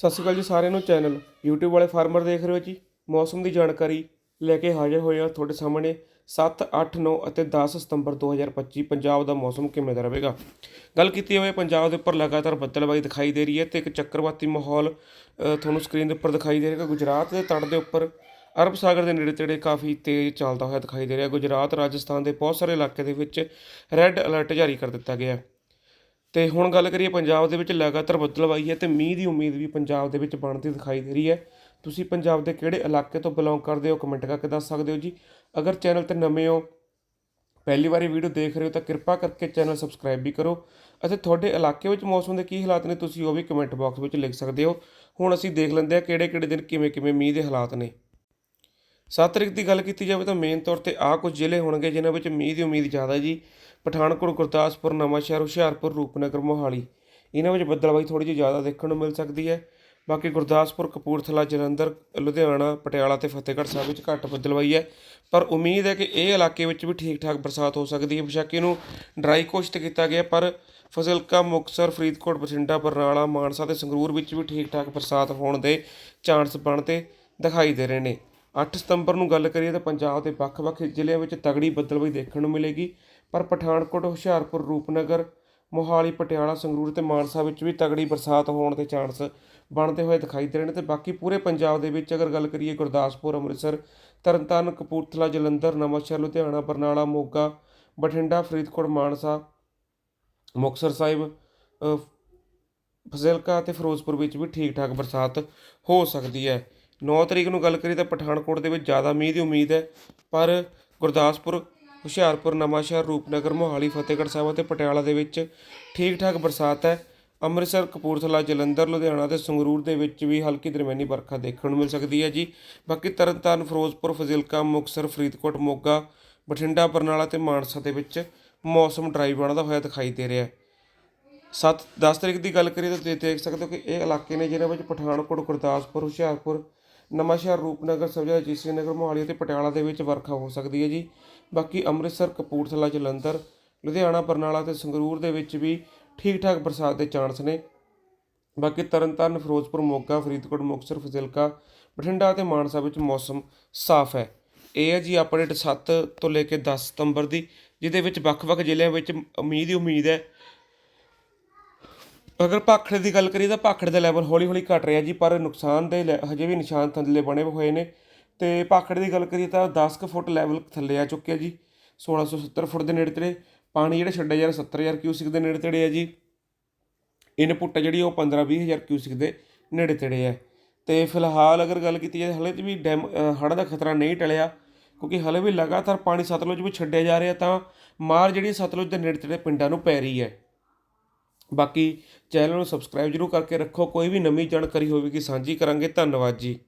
ਸਤਿ ਸ਼੍ਰੀ ਅਕਾਲ ਜੀ ਸਾਰਿਆਂ ਨੂੰ ਚੈਨਲ YouTube ਵਾਲੇ ਫਾਰਮਰ ਦੇਖ ਰਹੇ ਹੋ ਜੀ। ਮੌਸਮ ਦੀ ਜਾਣਕਾਰੀ ਲੈ ਕੇ ਹਾਜ਼ਰ ਹੋਏ ਹਾਂ ਤੁਹਾਡੇ ਸਾਹਮਣੇ 7 8 9 ਅਤੇ 10 ਸਤੰਬਰ 2025 ਪੰਜਾਬ ਦਾ ਮੌਸਮ ਕਿਵੇਂ ਦਾ ਰਹੇਗਾ। ਗੱਲ ਕੀਤੀ ਹੋਵੇ ਪੰਜਾਬ ਦੇ ਉੱਪਰ ਲਗਾਤਾਰ ਬੱਦਲਬਾਈ ਦਿਖਾਈ ਦੇ ਰਹੀ ਹੈ ਤੇ ਇੱਕ ਚੱਕਰਵਾਤੀ ਮਾਹੌਲ ਤੁਹਾਨੂੰ ਸਕਰੀਨ ਦੇ ਉੱਪਰ ਦਿਖਾਈ ਦੇ ਰਿਹਾ ਗੁਜਰਾਤ ਦੇ ਤੜ ਦੇ ਉੱਪਰ ਅਰਬ ਸਾਗਰ ਦੇ ਨੇੜੇ ਤੇੜੇ ਕਾਫੀ ਤੇਜ਼ ਚੱਲਦਾ ਹੋਇਆ ਦਿਖਾਈ ਦੇ ਰਿਹਾ। ਗੁਜਰਾਤ, ਰਾਜਸਥਾਨ ਦੇ ਬਹੁਤ ਸਾਰੇ ਇਲਾਕੇ ਦੇ ਵਿੱਚ ਰੈੱਡ ਅਲਰਟ ਜਾਰੀ ਕਰ ਦਿੱਤਾ ਗਿਆ ਹੈ। ਅਤੇ ਹੁਣ ਗੱਲ ਕਰੀਏ ਪੰਜਾਬ ਦੇ ਵਿੱਚ ਲਗਾਤਾਰ ਬੱਦਲਵਾਈ ਹੈ ਅਤੇ ਮੀਂਹ ਦੀ ਉਮੀਦ ਵੀ ਪੰਜਾਬ ਦੇ ਵਿੱਚ ਬਣਦੀ ਦਿਖਾਈ ਦੇ ਰਹੀ ਹੈ। ਤੁਸੀਂ ਪੰਜਾਬ ਦੇ ਕਿਹੜੇ ਇਲਾਕੇ ਤੋਂ ਬਿਲੋਂਗ ਕਰਦੇ ਹੋ? ਕਮੈਂਟ ਕਰਕੇ ਦੱਸ ਸਕਦੇ ਹੋ ਜੀ। ਅਗਰ ਚੈਨਲ ਤੇ ਨਵੇਂ ਹੋ, ਪਹਿਲੀ ਵਾਰੀ ਵੀਡੀਓ ਦੇਖ ਰਹੇ ਹੋ ਤਾਂ ਕਿਰਪਾ ਕਰਕੇ ਚੈਨਲ ਸਬਸਕ੍ਰਾਈਬ ਵੀ ਕਰੋ। ਅਤੇ ਤੁਹਾਡੇ ਇਲਾਕੇ ਵਿੱਚ ਮੌਸਮ ਦੇ ਕੀ ਹਾਲਾਤ ਨੇ ਤੁਸੀਂ ਉਹ ਵੀ ਕਮੈਂਟ ਬਾਕਸ ਵਿੱਚ ਲਿਖ ਸਕਦੇ ਹੋ। ਹੁਣ ਅਸੀਂ ਦੇਖ ਲੈਂਦੇ ਹਾਂ ਕਿਹੜੇ ਕਿਹੜੇ ਦਿਨ ਕਿਵੇਂ ਕਿਵੇਂ ਮੀਂਹ ਦੇ ਹਾਲਾਤ ਨੇ। 7 ਤਰੀਕ ਦੀ ਗੱਲ ਕੀਤੀ ਜਾਵੇ ਤਾਂ ਮੇਨ ਤੌਰ ਤੇ ਆਹ ਕੁਝ ਜ਼ਿਲ੍ਹੇ ਹੋਣਗੇ ਜਿਨ੍ਹਾਂ ਵਿੱਚ ਮੀਂਹ ਦੀ ਉਮੀਦ ਜ਼ਿਆਦਾ ਜੀ। ਪਠਾਨਕੋਟ, ਗੁਰਦਾਸਪੁਰ, ਨਵਾਂਸ਼ਹਿਰ, ਹੁਸ਼ਿਆਰਪੁਰ, ਰੂਪਨਗਰ, ਮੋਹਾਲੀ। ਇਹਨਾਂ ਵਿੱਚ ਬੱਦਲਬਾਈ ਥੋੜੀ ਜਿਹੀ ਜ਼ਿਆਦਾ ਦੇਖਣ ਨੂੰ ਮਿਲ ਸਕਦੀ ਹੈ। ਬਾਕੀ ਗੁਰਦਾਸਪੁਰ, ਕਪੂਰਥਲਾ, ਜਲੰਧਰ, ਲੁਧਿਆਣਾ, ਪਟਿਆਲਾ ਤੇ ਫਤਿਹਗੜ੍ਹ ਸਾਹਿਬ ਵਿੱਚ ਘੱਟ ਬੱਦਲਬਾਈ ਹੈ। ਪਰ ਉਮੀਦ ਹੈ ਕਿ ਇਹ ਇਲਾਕੇ ਵਿੱਚ ਵੀ ਠੀਕ ਠਾਕ ਬਰਸਾਤ ਹੋ ਸਕਦੀ ਹੈ। ਬੇਸ਼ੱਕ ਇਹਨੂੰ ਡਰਾਈ ਘੋਸ਼ਿਤ ਕੀਤਾ ਗਿਆ, ਪਰ ਫਜ਼ਿਲਕਾ, ਮੁਕਤਸਰ, ਫਰੀਦਕੋਟ, ਬਠਿੰਡਾ, ਬਰਨਾਲਾ, ਮਾਨਸਾ ਤੇ ਸੰਗਰੂਰ ਵਿੱਚ ਵੀ ਠੀਕ ਠਾਕ ਬਰਸਾਤ ਹੋਣ ਦੇ ਚਾਂਸ ਬਣਦੇ ਦਿਖਾਈ ਦੇ ਰਹੇ ਨੇ। 8 ਸਤੰਬਰ ਨੂੰ ਗੱਲ ਕਰੀਏ ਤਾਂ ਪੰਜਾਬ ਦੇ ਵੱਖ-ਵੱਖ ਜ਼ਿਲ੍ਹਿਆਂ ਵਿੱਚ ਤਗੜੀ ਬੱਦਲਬਾਈ ਦੇਖਣ ਨੂੰ ਮਿਲੇਗੀ, ਪਰ ਪਠਾਨਕੋਟ, ਹੁਸ਼ਿਆਰਪੁਰ, ਰੂਪਨਗਰ, ਮੋਹਾਲੀ, ਪਟਿਆਲਾ, ਸੰਗਰੂਰ ਤੇ ਮਾਨਸਾ ਵਿੱਚ ਵੀ ਤਗੜੀ ਬਰਸਾਤ ਹੋਣ ਦੇ ਚਾਂਸ ਬਣਦੇ ਹੋਏ ਦਿਖਾਈ ਦੇ ਰਹੇ ਨੇ ਤੇ ਬਾਕੀ ਪੂਰੇ ਪੰਜਾਬ ਦੇ ਵਿੱਚ ਅਗਰ ਗੱਲ ਕਰੀਏ ਗੁਰਦਾਸਪੁਰ, ਅੰਮ੍ਰਿਤਸਰ, ਤਰਨਤਾਰਨ, ਕਪੂਰਥਲਾ, ਜਲੰਧਰ, ਨਵਾਂਸ਼ਹਿਰ, ਲੁਧਿਆਣਾ, ਬਰਨਾਲਾ, ਮੋਗਾ, ਬਠਿੰਡਾ, ਫਰੀਦਕੋਟ, ਮਾਨਸਾ, ਮੁਕਤਸਰ ਸਾਹਿਬ ਫਜ਼ਿਲਕਾ ਅਤੇ ਫਿਰੋਜ਼ਪੁਰ ਵਿੱਚ ਵੀ ਠੀਕ ਠਾਕ ਬਰਸਾਤ ਹੋ ਸਕਦੀ ਹੈ। 9 ਤਰੀਕ ਨੂੰ ਗੱਲ ਕਰੀਏ ਤਾਂ ਪਠਾਨਕੋਟ ਦੇ ਵਿੱਚ ਜ਼ਿਆਦਾ ਮੀਂਹ ਦੀ ਉਮੀਦ ਹੈ, ਪਰ ਗੁਰਦਾਸਪੁਰ, ਹੁਸ਼ਿਆਰਪੁਰ, ਨਵਾਂਸ਼ਹਿਰ, ਰੂਪਨਗਰ, ਮੋਹਾਲੀ, ਫਤਿਹਗੜ੍ਹ ਸਾਹਿਬ ਅਤੇ ਪਟਿਆਲਾ ਦੇ ਵਿੱਚ ਠੀਕ ਠਾਕ ਬਰਸਾਤ ਹੈ। ਅੰਮ੍ਰਿਤਸਰ, ਕਪੂਰਥਲਾ, ਜਲੰਧਰ, ਲੁਧਿਆਣਾ ਤੇ ਸੰਗਰੂਰ ਦੇ ਵਿੱਚ ਵੀ ਹਲਕੀ ਦਰਮਿਆਨੀ ਵਰਖਾ ਦੇਖਣ ਨੂੰ ਮਿਲ ਸਕਦੀ ਹੈ ਜੀ। ਬਾਕੀ ਤਰਨਤਾਰਨ, ਫਿਰੋਜ਼ਪੁਰ, ਫਜ਼ਿਲਕਾ, ਮੁਕਤਸਰ, ਫਰੀਦਕੋਟ, ਮੋਗਾ, ਬਠਿੰਡਾ, ਬਰਨਾਲਾ ਤੇ ਮਾਨਸਾ ਦੇ ਵਿੱਚ ਮੌਸਮ ਡਰਾਈ ਬਣਦਾ ਹੋਇਆ ਦਿਖਾਈ ਦੇ ਰਿਹਾ ਹੈ। 7 10 ਤਰੀਕ ਦੀ ਗੱਲ ਕਰੀਏ ਤਾਂ ਤੁਸੀਂ ਦੇਖ ਸਕਦੇ ਹੋ ਕਿ ਇਹ ਇਲਾਕੇ ਨੇ ਜਿਹਨਾਂ ਵਿੱਚ ਪਠਾਨਕੋਟ, ਗੁਰਦਾਸਪੁਰ, ਹੁਸ਼ਿਆਰਪੁਰ ਨਵਾਂਸ਼ਹਿਰ ਰੂਪਨਗਰ ਸਬਜਾ ਜੀਸੀ ਨਗਰ ਮੋਹਾਲੀ ਅਤੇ ਪਟਿਆਲਾ ਦੇ ਵਿੱਚ ਵਰਖਾ ਹੋ ਸਕਦੀ ਹੈ ਜੀ। ਬਾਕੀ ਅੰਮ੍ਰਿਤਸਰ, ਕਪੂਰਥਲਾ, ਜਲੰਧਰ, ਲੁਧਿਆਣਾ, ਬਰਨਾਲਾ ਤੇ ਸੰਗਰੂਰ ਦੇ ਵਿੱਚ ਵੀ ਠੀਕ ਠਾਕ ਬਰਸਾਤ ਦੇ ਚਾਂਸ ਨੇ। ਬਾਕੀ ਤਰਨਤਾਰਨ, ਫਿਰੋਜ਼ਪੁਰ, ਮੋਗਾ, ਫਰੀਦਕੋਟ, ਮੁਕਤਸਰ, ਫਜ਼ਿਲਕਾ, ਬਠਿੰਡਾ ਅਤੇ ਮਾਨਸਾ ਵਿੱਚ ਮੌਸਮ ਸਾਫ਼ ਹੈ। ਇਹ ਹੈ ਜੀ ਅਪਡੇਟ 7 ਤੋਂ ਲੈ ਕੇ 10 ਸਤੰਬਰ ਦੀ, ਜਿਹਦੇ ਵਿੱਚ ਵੱਖ-ਵੱਖ ਜ਼ਿਲ੍ਹਿਆਂ ਵਿੱਚ ਉਮੀਦ ਹੀ ਉਮੀਦ ਹੈ ਅਗਰ ਭਾਖੜੇ ਦੀ ਗੱਲ ਕਰੀਏ ਤਾਂ ਭਾਖੜੇ ਦਾ ਲੈਵਲ ਹੌਲੀ-ਹੌਲੀ ਘਟ ਰਿਹਾ ਜੀ, ਪਰ ਨੁਕਸਾਨ ਦੇ ਲੈ- ਹਜੇ ਵੀ ਨਿਸ਼ਾਨ ਥੱਲੇ ਬਣੇ ਹੋਏ ਨੇ। ਤੇ ਭਾਖੜੇ ਦੀ ਗੱਲ ਕਰੀਏ ਤਾਂ 10 ਕੁ ਫੁੱਟ ਲੈਵਲ ਥੱਲੇ ਆ ਚੁੱਕਿਆ ਜੀ 1670 ਫੁੱਟ ਦੇ ਨੇੜੇ ਤੇੜੇ ਪਾਣੀ ਜਿਹੜਾ ਛੱਡਿਆ ਜਾ ਰਿਹਾ 70000 ਕਿਊਸਿਕ ਦੇ ਨੇੜੇ ਤੇੜੇ ਹੈ ਜੀ। ਇਨਪੁੱਟ ਹੈ ਜਿਹੜੀ ਉਹ 15 20000 ਕਿਊਸਿਕ ਦੇ ਨੇੜੇ ਤੇੜੇ ਹੈ ਤੇ ਫਿਲਹਾਲ ਅਗਰ ਗੱਲ ਕੀਤੀ ਜਾਏ, ਹਲੇ ਤੇ ਵੀ ਡੈਮ ਹੜ੍ਹ ਦਾ ਖਤਰਾ ਨਹੀਂ ਟਲਿਆ, ਕਿਉਂਕਿ ਹਲੇ ਵੀ ਲਗਾਤਾਰ ਪਾਣੀ ਸਤਲੁਜ ਵਿੱਚ ਛੱਡਿਆ ਜਾ ਰਿਹਾ ਤਾਂ ਮਾਰ ਜਿਹੜੀ ਸਤਲੁਜ ਦੇ ਨੇੜੇ ਤੇੜੇ ਪਿੰਡਾਂ ਨੂੰ ਪੈ ਰਹੀ ਹੈ। ਬਾਕੀ ਚੈਨਲ ਨੂੰ ਸਬਸਕ੍ਰਾਈਬ ਜਰੂਰ ਕਰਕੇ ਰੱਖੋ। ਕੋਈ ਵੀ ਨਵੀਂ ਜਾਣਕਾਰੀ ਹੋਵੇਗੀ, ਸਾਂਝੀ ਕਰਾਂਗੇ। ਧੰਨਵਾਦ ਜੀ।